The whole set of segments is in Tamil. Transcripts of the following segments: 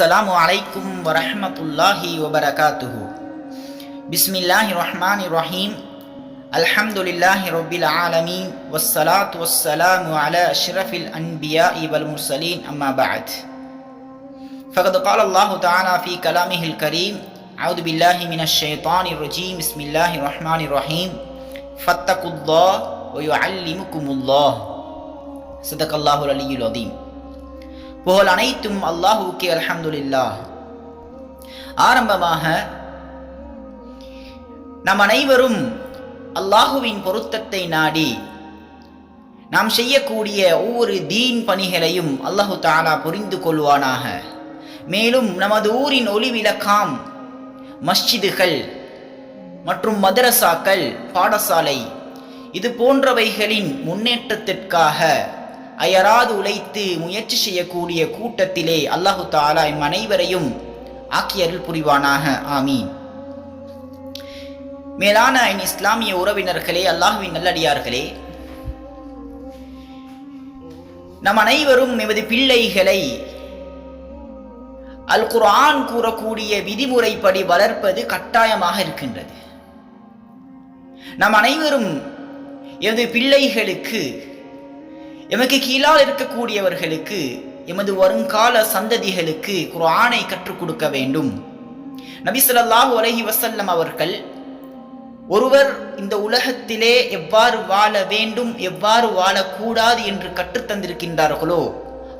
السلام عليكم ورحمة الله وبركاته. بسم الله الرحمن الرحيم. الحمد لله رب العالمين والصلاة والسلام على أشرف الأنبياء والمرسلين أما بعد. فقد قال الله تعالى في كلامه الكريم أعوذ بالله من الشيطان الرجيم. بسم الله الرحمن الرحيم. فاتقوا الله ويعلمكم الله. صدق الله العلي العظيم. புகழ் அனைத்தும் அல்லாஹூக்கே அலமதுல்லா ஆரம்பமாக நம் அனைவரும் அல்லாஹுவின் பொருத்தத்தை நாடி நாம் செய்யக்கூடிய ஒவ்வொரு தீன் பணிகளையும் அல்லாஹு தாலா புரிந்து கொள்வானாக. மேலும் நமது ஊரின் ஒளி விளக்காம் மஸ்ஜிதுகள் மற்றும் மதரசாக்கள் பாடசாலை இது போன்றவைகளின் முன்னேற்றத்திற்காக அயராது உழைத்து முயற்சி செய்யக்கூடிய கூட்டத்திலே அல்லாஹு தாலா இம் அனைவரையும் ஆக்கியருள் புரிவானாக. ஆமீன். மேலான என் இஸ்லாமிய உறவினர்களே அல்லாஹுவின் நல்லடியார்களே நம் அனைவரும் எமது பிள்ளைகளை அல் குர்ஆன் கூறக்கூடிய விதிமுறைப்படி வளர்ப்பது கட்டாயமாக இருக்கின்றது. நம் அனைவரும் எமது பிள்ளைகளுக்கு எமக்கு கீழால் இருக்கக்கூடியவர்களுக்கு எமது வருங்கால சந்ததிகளுக்கு குரானை கற்றுக் கொடுக்க வேண்டும். நபிசல்லாஹு அலஹி வசல்லம் அவர்கள் ஒருவர் இந்த உலகத்திலே எவ்வாறு வாழ வேண்டும் எவ்வாறு வாழக்கூடாது என்று கற்றுத்தந்திருக்கின்றார்களோ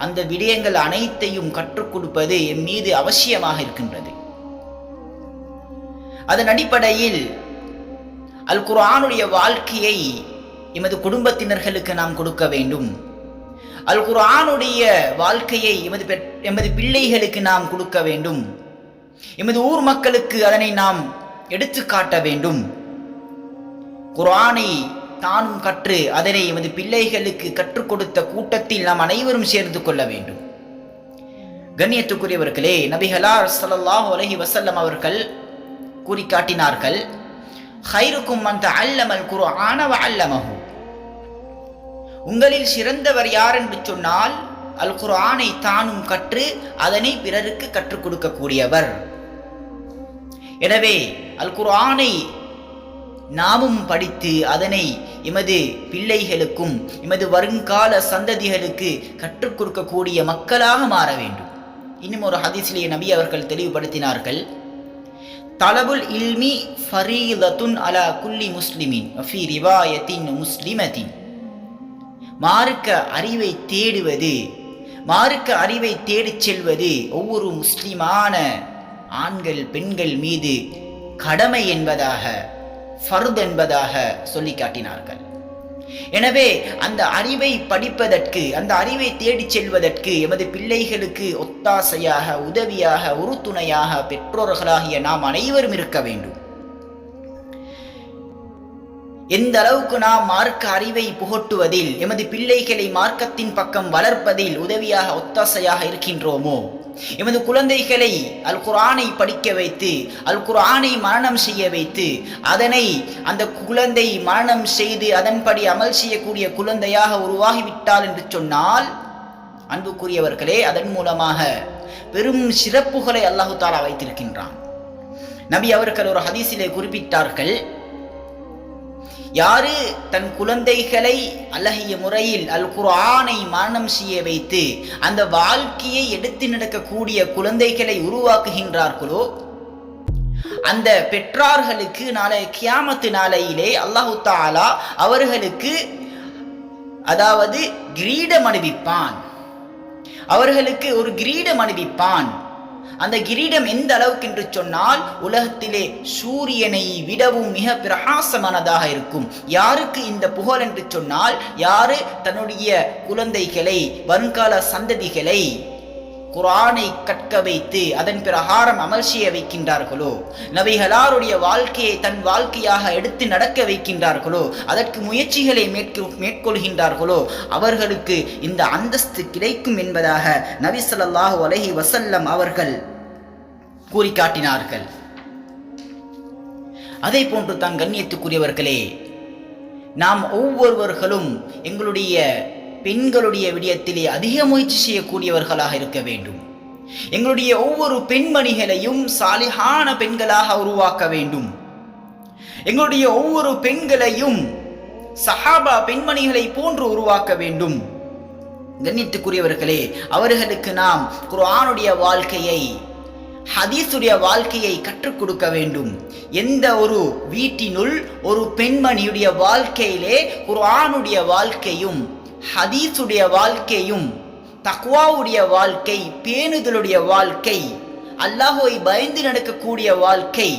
அந்த விடயங்கள் அனைத்தையும் கற்றுக் கொடுப்பது என் மீது அவசியமாக இருக்கின்றது. அதன் அடிப்படையில் அல் குரானுடைய வாழ்க்கையை எமது குடும்பத்தினர்களுக்கு நாம் கொடுக்க வேண்டும். அல் குர்ஆனுடைய வாழ்க்கையை எமது எமது பிள்ளைகளுக்கு நாம் கொடுக்க வேண்டும். எமது ஊர் மக்களுக்கு அதனை நாம் எடுத்து காட்ட வேண்டும். குர்ஆனை தானும் கற்று அதனை எமது பிள்ளைகளுக்கு கற்றுக் கொடுத்த கூட்டத்தில் நாம் அனைவரும் சேர்ந்து கொள்ள வேண்டும். கண்ணியத்துக்குரியவர்களே நபிகலார் சல்லாஹ் அலஹி வசல்லம் அவர்கள் கூறி காட்டினார்கள் ஹைருக்கும் அந்த அல்லமல் குரு ஆனவ அல்லமகும் உங்களில் சிறந்தவர் யார் என்று சொன்னால் அல் குர்ஆனை தானும் கற்று அதனை பிறருக்கு கற்றுக் கொடுக்கக்கூடியவர். எனவே அல் குர்ஆனை நாமும் படித்து அதனை எமது பிள்ளைகளுக்கும் எமது வருங்கால சந்ததிகளுக்கு கற்றுக் கொடுக்கக்கூடிய மக்களாக மாற வேண்டும். இன்னும் ஒரு ஹதீஸ்லேயே நபி அவர்கள் தெளிவுபடுத்தினார்கள். தலபுல் இல்மி ஃபரீதத்துன் அலா குல்லி முஸ்லிமின் ஃபி ரிவாயத்தின் முஸ்லிமத்தின். மார்க்க அறிவை தேடுவது மார்க்க அறிவை தேடிச் செல்வது ஒவ்வொரு முஸ்லிமான ஆண்கள் பெண்கள் மீது கடமை என்பதாக ஃபர்த் என்பதாக சொல்லி காட்டினார்கள். எனவே அந்த அறிவை படிப்பதற்கு அந்த அறிவை தேடிச் செல்வதற்கு எமது பிள்ளைகளுக்கு ஒத்தாசையாக உதவியாக உறுதுணையாக பெற்றோர்களாகிய நாம் அனைவரும் இருக்க வேண்டும். எந்த அளவுக்கு நாம் மார்க்க அறிவை புகட்டுவதில் எமது பிள்ளைகளை மார்க்கத்தின் பக்கம் வளர்ப்பதில் உதவியாக ஒத்தாசையாக இருக்கின்றோமோ? எமது குழந்தைகளை அல் குரானை படிக்க வைத்து அல் குரானை மரணம் செய்ய வைத்து அதனை அந்த குழந்தை மரணம் செய்து அதன்படி அமல் செய்யக்கூடிய குழந்தையாக உருவாகிவிட்டால் என்று சொன்னால் அன்புக்குரியவர்களே அதன் மூலமாக பெரும் சிறப்புகளை அல்லாஹு தாலா வைத்திருக்கின்றான். நபி அவர்கள் ஒரு ஹதீஸிலே குறிப்பிட்டார்கள் யாரு தன் குழந்தைகளை அழகிய முறையில் அல் குர்ஆனை மரணம் செய்ய வைத்து அந்த வாழ்க்கையை எடுத்து நடக்கக்கூடிய குழந்தைகளை உருவாக்குகின்றார்களோ? அந்த பெற்றார்களுக்கு நாளை கியாமத்து நாளையிலே அல்லாஹு தாலா அவர்களுக்கு அதாவது கிரீடம் அணிவிப்பான். அவர்களுக்கு ஒரு கிரீடம் அணிவிப்பான். அந்த கிரீடம் எந்த அளவுக்கு என்று சொன்னால் உலகத்திலே சூரியனை விடவும் மிக பிரகாசமானதாக இருக்கும். யாருக்கு இந்த புகழ் என்று சொன்னால் யாரு தன்னுடைய குழந்தைகளை வருங்கால சந்ததிகளை குரானை கற்க வைத்து அதன் பிரகாரம் அமல் செய்ய வைக்கின்றார்களோ? நபிகளாருடைய வாழ்க்கையை தன் வாழ்க்கையாக எடுத்து நடக்க வைக்கின்றார்களோ? அதற்கு முயற்சிகளை மேற்கொள்கின்றார்களோ? அவர்களுக்கு இந்த அந்தஸ்து கிடைக்கும் என்பதாக நபி ஸல்லல்லாஹு வசல்லம் அவர்கள் கூறி காட்டினார்கள் அதே போன்று தான் கண்ணியத்துக்குரியவர்களே நாம் ஒவ்வொருவர்களும் எங்களுடைய பெண்களுடைய விடயத்திலே அதிக முயற்சி செய்யக்கூடியவர்களாக இருக்க வேண்டும். எங்களுடைய ஒவ்வொரு பெண்மணிகளையும் சாலிகான பெண்களாக உருவாக்க வேண்டும். எங்களுடைய ஒவ்வொரு பெண்களையும் சஹாபா பெண்மணிகளை போன்று உருவாக்க வேண்டும். கண்ணியத்துக்குரியவர்களே அவர்களுக்கு நாம் குர்ஆனுடைய வாழ்க்கையை ஹதீஸுடைய வாழ்க்கையை கற்றுக் கொடுக்க வேண்டும். எந்த ஒரு வீட்டினுள் ஒரு பெண்மணியுடைய வாழ்க்கையிலே குர்ஆனுடைய வாழ்க்கையும் ஹதீஸுடைய வாழ்க்கையும் தக்வாவுடைய வாழ்க்கை பேணுதலுடைய வாழ்க்கை அல்லாஹுவை பயந்து நடக்கக்கூடிய வாழ்க்கை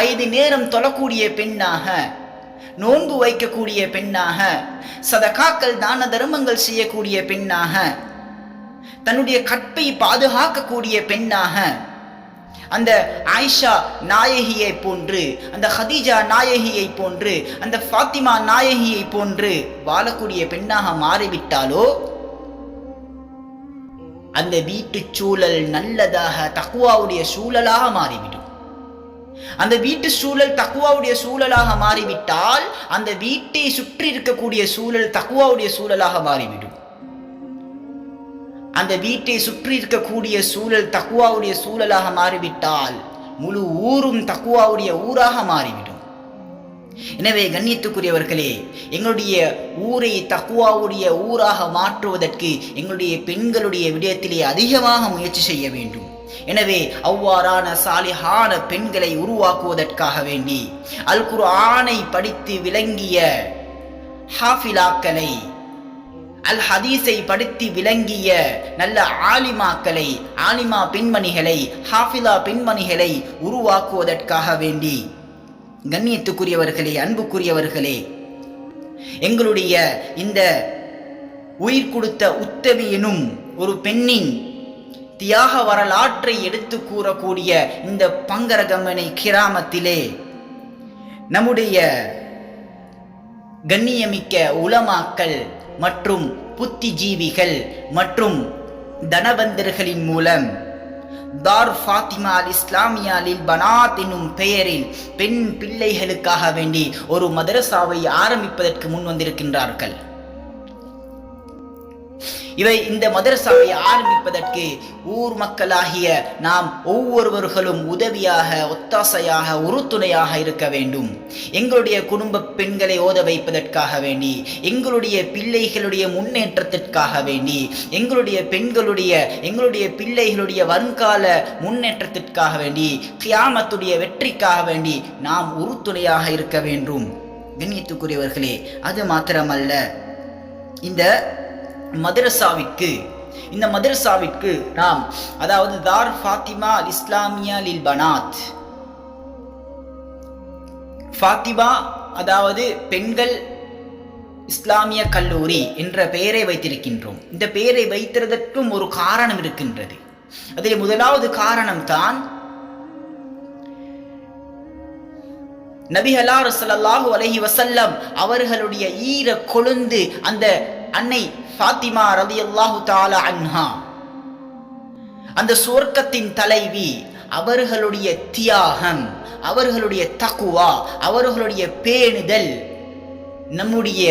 ஐந்து நேரம் தொழக்கூடிய பெண்ணாக நோன்பு வைக்கக்கூடிய பெண்ணாக சதகாக்கள் தான தர்மங்கள் செய்யக்கூடிய பெண்ணாக தன்னுடைய கற்பை பாதுகாக்கக்கூடிய பெண்ணாக அந்த ஆயிஷா நாயகியை போன்று அந்த ஹதீஜா நாயகியை போன்று அந்த ஃபாத்திமா நாயகியை போன்று வாழக்கூடிய பெண்ணாக மாறிவிட்டாலோ அந்த வீட்டு சூழல் நல்லதாக தக்குவாவுடைய சூழலாக மாறிவிடும். அந்த வீட்டு சூழல் தக்குவாவுடைய சூழலாக மாறிவிட்டால் அந்த வீட்டை சுற்றி இருக்கக்கூடிய சூழல் தக்குவாவுடைய சூழலாக மாறிவிடும். அந்த வீட்டை சுற்றி இருக்கக்கூடிய சூழல் தக்குவாவுடைய சூழலாக மாறிவிட்டால் முழு ஊரும் தக்குவாவுடைய ஊராக மாறிவிடும். எனவே கண்ணியத்துக்குரியவர்களே எங்களுடைய ஊரை தக்குவாவுடைய ஊராக மாற்றுவதற்கு எங்களுடைய பெண்களுடைய விடயத்திலே அதிகமாக முயற்சி செய்ய வேண்டும். எனவே அவ்வாறான சாலிஹான பெண்களை உருவாக்குவதற்காக வேண்டி அல் குர்ஆனை படித்து விளங்கிய ஹாஃபிலாக்களை அல் ஹதீஸை படுத்தி விளங்கிய நல்ல ஆலிமாக்களை ஆலிமா பெண்மணிகளை ஹாஃபிலா பெண்மணிகளை உருவாக்குவதற்காக வேண்டி. கண்ணியத்துக்குரியவர்களே அன்புக்குரியவர்களே எங்களுடைய இந்த உயிர் கொடுத்த உத்தவி எனும் ஒரு பெண்ணின் தியாக வரலாற்றை எடுத்து கூறக்கூடிய இந்த பங்கரகமனை கிராமத்திலே நம்முடைய கண்ணியமிக்க உலமாக்கள் மற்றும் புத்திஜீவிகள் மற்றும் தனவந்தர்களின் மூலம். தார் ஃபாத்திமா அல் இஸ்லாமியாலில் பனாத் என்னும் பெயரில் பெண் பிள்ளைகளுக்காக வேண்டி ஒரு மதரசாவை ஆரம்பிப்பதற்கு முன் வந்திருக்கின்றார்கள். இவை இந்த மதரசாவை ஆரம்பிப்பதற்கு ஊர் மக்களாகிய நாம் ஒவ்வொருவர்களும் உதவியாக ஒத்தாசையாக உறுதுணையாக இருக்க வேண்டும். எங்களுடைய குடும்ப பெண்களை ஓத வைப்பதற்காக வேண்டி எங்களுடைய பிள்ளைகளுடைய முன்னேற்றத்திற்காக வேண்டி எங்களுடைய பெண்களுடைய எங்களுடைய பிள்ளைகளுடைய வருங்கால முன்னேற்றத்திற்காக வேண்டி கியாமத்துடைய வெற்றிக்காக வேண்டி நாம் உறுதுணையாக இருக்க வேண்டும். கண்ணியத்துக்குரியவர்களே அது மாத்திரமல்ல. இந்த மதரசாவிற்கு. இந்த மதரசாவிற்கு நாம் அதாவது தார் ஃபாத்திமா அல் இஸ்லாமியா லில் பனாத். ஃபாத்திமா அதாவது பெண்கள் இஸ்லாமிய கல்லூரி என்ற பெயரை வைத்திருக்கின்றோம். இந்த பெயரை வைத்திருதற்கும் ஒரு காரணம் இருக்கின்றது. அதில் முதலாவது காரணம் தான் நபிஹலா அலஹி வசல்லம் அவர்களுடைய ஈர கொழுந்து அந்த அன்னை ஃபாத்திமா ரதி அல்லாஹு தாலா அன்ஹா. அந்த சுவர்க்கத்தின் தலைவி அவர்களுடைய தியாகம் அவர்களுடைய தக்குவா அவர்களுடைய பேணுதல் நம்முடைய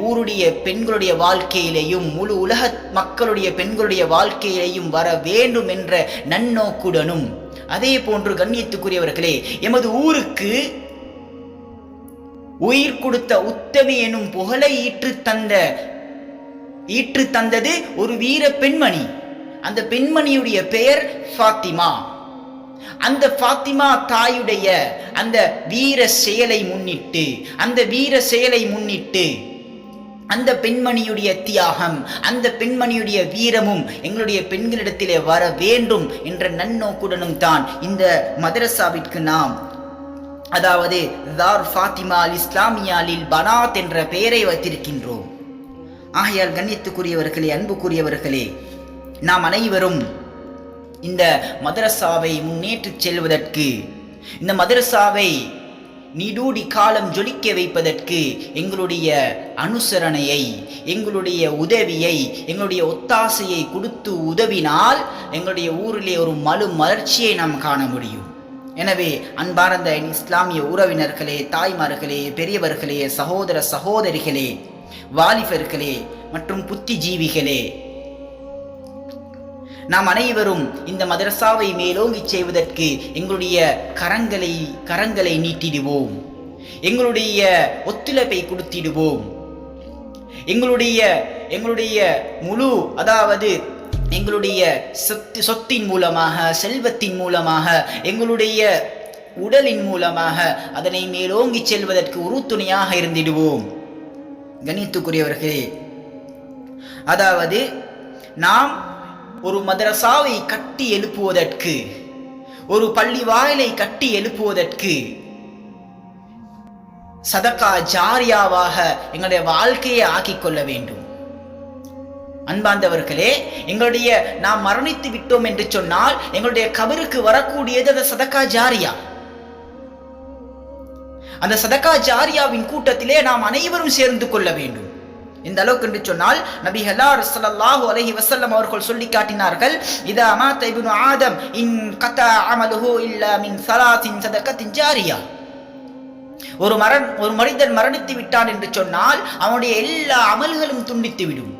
ஊருடைய பெண்களுடைய வாழ்க்கையிலையும் முழு உலக மக்களுடைய பெண்களுடைய வாழ்க்கையிலையும் வர வேண்டும் என்ற நன்னோக்குடனும் அதே போன்று கண்ணியத்துக்குரியவர்களே எமது ஊருக்கு உயிர் கொடுத்த உத்தமி எனும் புகழை ஈற்று தந்த ஈற்று தந்தது ஒரு வீர பெண்மணி. அந்த பெண்மணியுடைய பெயர் ஃபாத்திமா. அந்த ஃபாத்திமா தாயுடைய அந்த வீர செயலை முன்னிட்டு அந்த வீர செயலை முன்னிட்டு அந்த பெண்மணியுடைய தியாகம் அந்த பெண்மணியுடைய வீரமும் எங்களுடைய பெண்களிடத்திலே வர வேண்டும் என்ற நன்னோக்குடனும் தான் இந்த மதரசாவிற்கு நாம் அதாவது தார் ஃபாத்திமா அல் பனாத் என்ற பெயரை வைத்திருக்கின்றோம். ஆகையால் கண்ணியத்துக்குரியவர்களே அன்புக்குரியவர்களே நாம் அனைவரும் இந்த மதரசாவை முன்னேற்றிச் செல்வதற்கு இந்த மதரசாவை நீடூடி காலம் ஜொலிக்க வைப்பதற்கு எங்களுடைய அனுசரணையை எங்களுடைய உதவியை எங்களுடைய ஒத்தாசையை கொடுத்து உதவினால் எங்களுடைய ஊரிலே ஒரு மலு மலர்ச்சியை நாம் காண முடியும். எனவே அன்பார்ந்த இஸ்லாமிய உறவினர்களே தாய்மார்களே பெரியவர்களே சகோதர சகோதரிகளே வாலிபர்களே மற்றும் புத்திஜீவிகளே. நாம் அனைவரும் இந்த மதரசாவை மேலோங்கி செய்வதற்கு எங்களுடைய கரங்களை கரங்களை நீட்டிடுவோம். எங்களுடைய ஒத்துழைப்பை கொடுத்திடுவோம். எங்களுடைய எங்களுடைய முழு அதாவது எங்களுடைய சொத்து சொத்தின் மூலமாக செல்வத்தின் மூலமாக எங்களுடைய உடலின் மூலமாக அதனை மேலோங்கி செல்வதற்கு உறுதுணையாக இருந்திடுவோம். கணித்துக்குரியவர்களே. அதாவது நாம் ஒரு மதரசாவை கட்டி எழுப்புவதற்கு ஒரு பள்ளி வாயிலை கட்டி எழுப்புவதற்கு சதக்கா ஜாரியாவாக எங்களுடைய வாழ்க்கையை ஆக்கிக் கொள்ள வேண்டும். அன்பாந்தவர்களே எங்களுடைய நாம் மரணித்து விட்டோம் என்று சொன்னால் எங்களுடைய கபருக்கு வரக்கூடியது அந்த சதக்கா ஜாரியா. அந்த சதக்கா ஜாரியாவின் கூட்டத்திலே நாம் அனைவரும் சேர்ந்து கொள்ள வேண்டும். இந்த அளவுக்கு என்று சொன்னால் நபி ஹலார் சல்லாஹு அலஹி வசல்லம் அவர்கள் சொல்லி காட்டினார்கள் இதா அமா இப்னு ஆதம் இன் கதா அமலுஹு இல்லா மின் ஸலாத்தின் சதகத்தின் ஜாரியா. ஒரு மரண் ஒரு மனிதன் மரணித்து விட்டான் என்று சொன்னால் அவனுடைய எல்லா அமல்களும் துண்டித்து விடும்.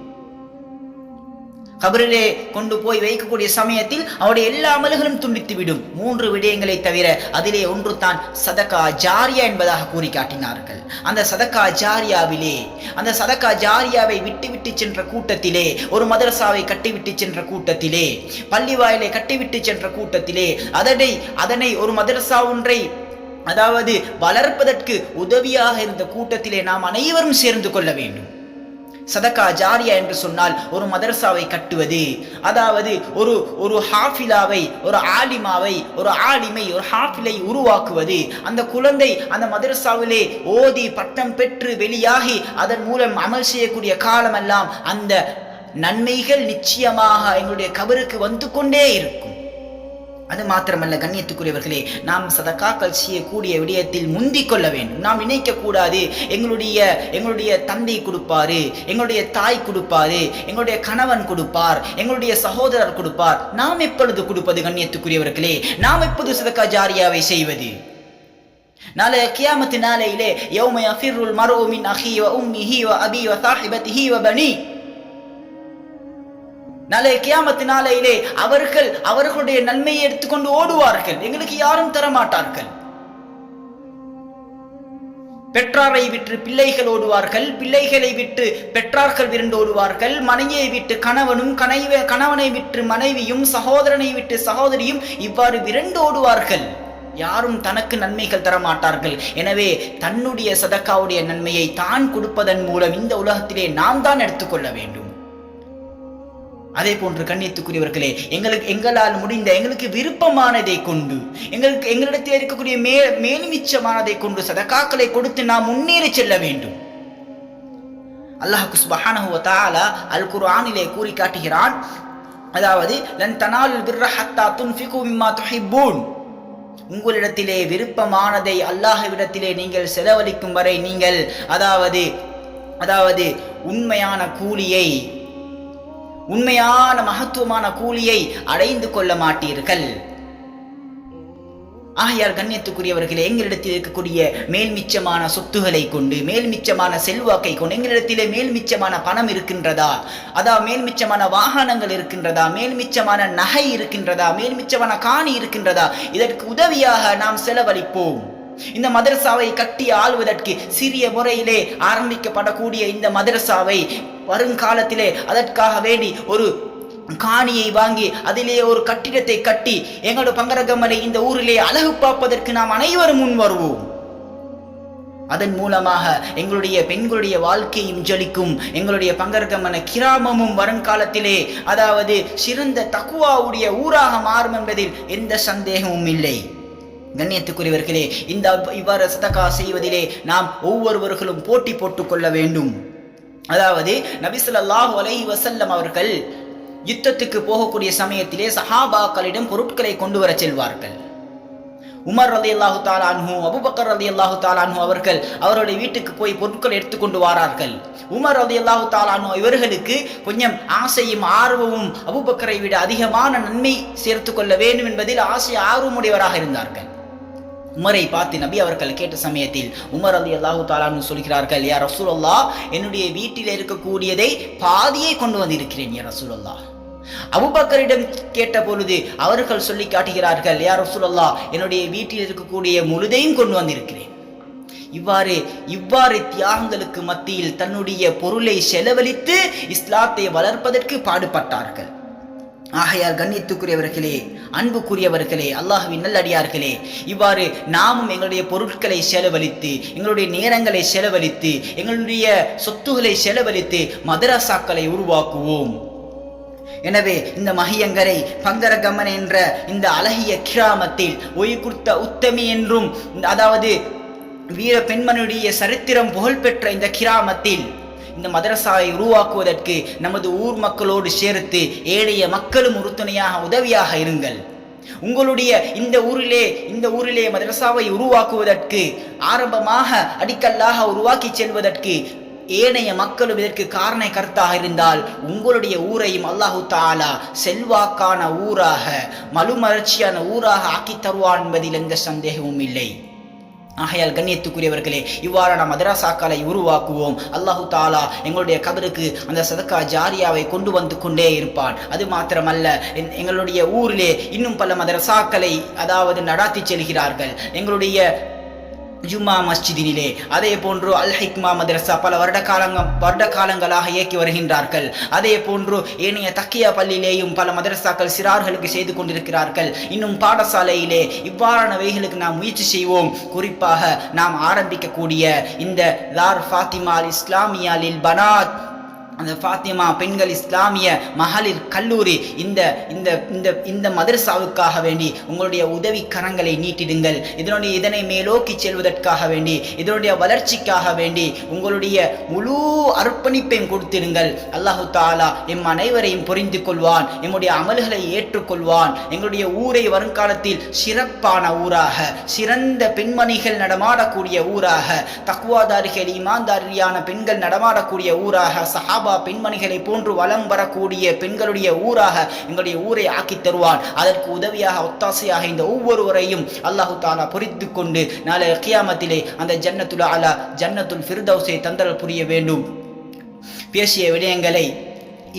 கபரிலே கொண்டு போய் வைக்கக்கூடிய சமயத்தில் அவருடைய எல்லா அமல்களும் துண்டித்து விடும் மூன்று விடயங்களை தவிர அதிலே ஒன்று தான் சதகா ஜாரியா என்பதாக கூறி காட்டினார்கள். அந்த சதக்கா ஜாரியாவிலே அந்த சதகா ஜாரியாவை விட்டுவிட்டு சென்ற கூட்டத்திலே ஒரு மதரசாவை கட்டிவிட்டு சென்ற கூட்டத்திலே பள்ளி வாயிலை கட்டிவிட்டு சென்ற கூட்டத்திலே அதனை அதனை ஒரு மதரசா ஒன்றை அதாவது வளர்ப்பதற்கு உதவியாக இருந்த கூட்டத்திலே நாம் அனைவரும் சேர்ந்து கொள்ள வேண்டும். சதக்கா ஜாரியா என்று சொன்னால் ஒரு மதரசாவை கட்டுவது. அதாவது ஒரு ஒரு ஹாஃபிலாவை ஒரு ஆலிமாவை ஒரு ஆலிமை ஒரு ஹாஃபிலை உருவாக்குவது. அந்த குழந்தை அந்த மதரசாவிலே ஓதி பட்டம் பெற்று வெளியாகி அதன் மூலம் அமல் செய்யக்கூடிய காலமெல்லாம் அந்த நன்மைகள் நிச்சயமாக எங்களுடைய கபருக்கு வந்து கொண்டே இருக்கும். அது மாத்திரமல்ல கண்ணியத்துக்குரியவர்களே நாம் சதக்காக்கள் செய்யக்கூடிய விடயத்தில் முந்திக் கொள்ள வேண்டும். நாம் நினைக்க கூடாது எங்களுடைய எங்களுடைய தந்தை கொடுப்பாரு எங்களுடைய தாய் கொடுப்பாரு எங்களுடைய கணவன் கொடுப்பார் எங்களுடைய சகோதரர் கொடுப்பார். நாம் எப்பொழுது கொடுப்பது கண்ணியத்துக்குரியவர்களே? நாம் எப்போது சதக்கா ஜாரியாவை செய்வது? நாளை கியாமத்து நாளையிலே யௌம யஃபிருல் மரோமின் மின் அஹி வ உம்மிஹி வ அபி வ சாஹிபத்திஹி வ பனி. நாளை கியாமத்து நாளையிலே அவர்கள் அவர்களுடைய நன்மையை எடுத்துக்கொண்டு ஓடுவார்கள். எங்களுக்கு யாரும் தரமாட்டார்கள். பெற்றாரை விட்டு பிள்ளைகள் ஓடுவார்கள். பிள்ளைகளை விட்டு பெற்றார்கள் விருண்டு ஓடுவார்கள். மனைவியை விட்டு கணவனும் கனைவ கணவனை விட்டு மனைவியும் சகோதரனை விட்டு சகோதரியும் இவ்வாறு விரண்டு ஓடுவார்கள். யாரும் தனக்கு நன்மைகள் தர மாட்டார்கள் எனவே தன்னுடைய சதக்காவுடைய நன்மையை தான் கொடுப்பதன் மூலம் இந்த உலகத்திலே நாம் தான் எடுத்துக்கொள்ள வேண்டும். அதே போன்று கண்ணியத்துக்குரியவர்களே எங்களுக்கு எங்களால் முடிந்த எங்களுக்கு விருப்பமானதை கொண்டு எங்களுக்கு எங்களிடத்தில் இருக்கக்கூடிய மே மேலுமிச்சமானதை கொண்டு சதக்காக்களை கொடுத்து நாம் முன்னேறி செல்ல வேண்டும். அல்லாஹ் சுப்ஹானஹு வ அல் குர்ஆனிலே கூறி காட்டுகிறான். அதாவது லன் தனாலுல் பிர்ர ஹத்தா துன்ஃபிகு மிம்மா துஹிப்பூன். உங்களிடத்திலே விருப்பமானதை அல்லாஹ்விடத்திலே நீங்கள் செலவழிக்கும் வரை நீங்கள் அதாவது அதாவது உண்மையான கூலியை உண்மையான மகத்துவமான கூலியை அடைந்து கொள்ள மாட்டீர்கள். ஆகையால் கண்ணியத்துக்குரியவர்களே எங்களிடத்தில் இருக்கக்கூடிய மேல்மிச்சமான சொத்துகளை கொண்டு மேல்மிச்சமான செல்வாக்கை கொண்டு எங்களிடத்திலே மேல்மிச்சமான பணம் இருக்கின்றதா? அதாவது மேல்மிச்சமான வாகனங்கள் இருக்கின்றதா? மேல்மிச்சமான நகை இருக்கின்றதா? மேல்மிச்சமான காணி இருக்கின்றதா? இதற்கு உதவியாக நாம் செலவழிப்போம். இந்த மதரசாவை கட்டி ஆள்வதற்கு சிறிய முறையிலே ஆரம்பிக்கப்படக்கூடிய இந்த மதரசாவை வருங்காலத்திலே அதற்காக வேண்டி ஒரு காணியை வாங்கி அதிலே ஒரு கட்டிடத்தை கட்டி எங்களோட பங்கரகமனை இந்த ஊரிலே அழகு பார்ப்பதற்கு நாம் அனைவரும் முன் வருவோம். அதன் மூலமாக எங்களுடைய பெண்களுடைய வாழ்க்கையும் ஜலிக்கும் எங்களுடைய பங்கரகமன கிராமமும் வருங்காலத்திலே அதாவது சிறந்த தக்குவாவுடைய ஊராக மாறும் என்பதில் எந்த சந்தேகமும் இல்லை. கண்ணியத்துக்குரியவர்களே இந்த இவ்வாறு சதகா செய்வதிலே நாம் ஒவ்வொருவர்களும் போட்டி போட்டுக்கொள்ள வேண்டும். அதாவது நபிசுல்லாஹு அலை வசல்லம் அவர்கள் யுத்தத்துக்கு போகக்கூடிய சமயத்திலே சஹாபாக்களிடம் பொருட்களை கொண்டு வர செல்வார்கள். உமர் ரதி அல்லாஹு தாலான்ஹூ அபுபக்கர் ரதி அல்லாஹு தாலான்ஹூ அவர்கள் அவருடைய வீட்டுக்கு போய் பொருட்கள் எடுத்துக்கொண்டு வாரார்கள். உமர் ரதி அல்லாஹு தாலான்ஹூ இவர்களுக்கு கொஞ்சம் ஆசையும் ஆர்வமும் அபுபக்கரை விட அதிகமான நன்மை சேர்த்து கொள்ள வேண்டும் என்பதில் ஆசை ஆர்வமுடையவராக இருந்தார்கள். உமரை பார்த்து நபி அவர்கள் கேட்ட சமயத்தில் உமர் அலி அல்லாஹு தாலான்னு சொல்கிறார்கள் யா ரசூலல்லா என்னுடைய வீட்டில் இருக்கக்கூடியதை பாதியை கொண்டு வந்திருக்கிறேன் யா ரசூலல்லா அபுபக்கரிடம் கேட்ட பொழுது அவர்கள் சொல்லி காட்டுகிறார்கள் யா ரசூலல்லா என்னுடைய வீட்டில் இருக்கக்கூடிய முழுதையும் கொண்டு வந்திருக்கிறேன். இவ்வாறு இவ்வாறு தியாகங்களுக்கு மத்தியில் தன்னுடைய பொருளை செலவழித்து இஸ்லாத்தை வளர்ப்பதற்கு பாடுபட்டார்கள். ஆகையால் கண்ணியத்துக்குரியவர்களே அன்புக்குரியவர்களே அல்லாஹுவின் நல்லடியார்களே இவ்வாறு நாமும் எங்களுடைய பொருட்களை செலவழித்து எங்களுடைய நேரங்களை செலவழித்து எங்களுடைய சொத்துக்களை செலவழித்து மதரசாக்களை உருவாக்குவோம். எனவே இந்த மகியங்கரை பங்கரகமன் என்ற இந்த அழகிய கிராமத்தில் ஒய்குர்த்த உத்தமி என்றும் அதாவது வீர பெண்மனுடைய சரித்திரம் புகழ்பெற்ற இந்த கிராமத்தில் இந்த மதரசாவை உருவாக்குவதற்கு நமது ஊர் மக்களோடு சேர்த்து ஏழைய மக்களும் உறுதுணையாக உதவியாக இருங்கள். உங்களுடைய இந்த ஊரிலே இந்த ஊரிலே மதரசாவை உருவாக்குவதற்கு ஆரம்பமாக அடிக்கல்லாக உருவாக்கி செல்வதற்கு ஏனைய மக்களும் இதற்கு காரண கருத்தாக இருந்தால் உங்களுடைய ஊரையும் அல்லாஹு தாலா செல்வாக்கான ஊராக மலுமலர்ச்சியான ஊராக ஆக்கி தருவான் என்பதில் எந்த சந்தேகமும் இல்லை. ஆகையால் கண்ணியத்துக்குரியவர்களே இவ்வாறான மதராசாக்களை உருவாக்குவோம். அல்லாஹு தாலா எங்களுடைய கபருக்கு அந்த சதக்கா ஜாரியாவை கொண்டு வந்து கொண்டே இருப்பான். அது மாத்திரமல்ல எங்களுடைய ஊரிலே இன்னும் பல மதரசாக்களை அதாவது நடாத்தி செல்கிறார்கள். எங்களுடைய ஜும்மா மஸ்ஜிதினிலே. அதே போன்று அல் ஹிக்மா மதரசா பல வருட காலங்க வருட காலங்களாக இயக்கி வருகின்றார்கள். அதே போன்று ஏனைய தக்கியா பள்ளியிலேயும் பல மதரசாக்கள் சிறார்களுக்கு செய்து கொண்டிருக்கிறார்கள். இன்னும் பாடசாலையிலே இவ்வாறான வைகளுக்கு நாம் முயற்சி செய்வோம். குறிப்பாக நாம் ஆரம்பிக்கக்கூடிய இந்த தார் ஃபாத்திமா அல் இஸ்லாமியா பனாத் அந்த ஃபாத்திமா பெண்கள் இஸ்லாமிய மகளிர் கல்லூரி இந்த இந்த இந்த இந்த மதரசாவுக்காக வேண்டி உங்களுடைய உதவி கரங்களை நீட்டிடுங்கள். இதனுடைய இதனை மேலோக்கி செல்வதற்காக வேண்டி இதனுடைய வளர்ச்சிக்காக வேண்டி உங்களுடைய முழு அர்ப்பணிப்பையும் கொடுத்திடுங்கள். அல்லாஹு தாலா எம் அனைவரையும் புரிந்து கொள்வான் எம்முடைய அமல்களை ஏற்றுக்கொள்வான். எங்களுடைய ஊரை வருங்காலத்தில் சிறப்பான ஊராக சிறந்த பெண்மணிகள் நடமாடக்கூடிய ஊராக தக்குவாதாரிகள் ஈமான்தாரியான பெண்கள் நடமாடக்கூடிய ஊராக சஹாபா சஹாபா பெண்மணிகளை போன்று வளம் வரக்கூடிய பெண்களுடைய ஊராக எங்களுடைய ஊரை ஆக்கி தருவான். அதற்கு உதவியாக ஒத்தாசையாக இந்த ஒவ்வொருவரையும் அல்லாஹு தாலா பொறித்து கொண்டு நாளை கியாமத்திலே அந்த ஜன்னத்துல் அலா ஜன்னத்துல் ஃபிர்தௌஸை தந்தரல் புரிய வேண்டும். பேசிய விடயங்களை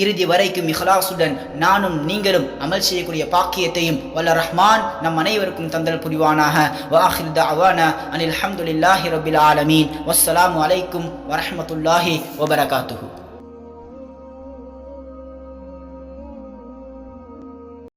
இறுதி வரைக்கும் இஹ்லாசுடன் நானும் நீங்களும் அமல் செய்யக்கூடிய பாக்கியத்தையும் வல்ல ரஹ்மான் நம் அனைவருக்கும் தந்தல் புரிவானாக. வாஹிர் தஅவானா அனில் அஹமதுல்லாஹி ரபில் ஆலமீன். வஸ்ஸலாமு அலைக்கும் வரஹ்மத்துல்லாஹி வபரகாத்துஹூ.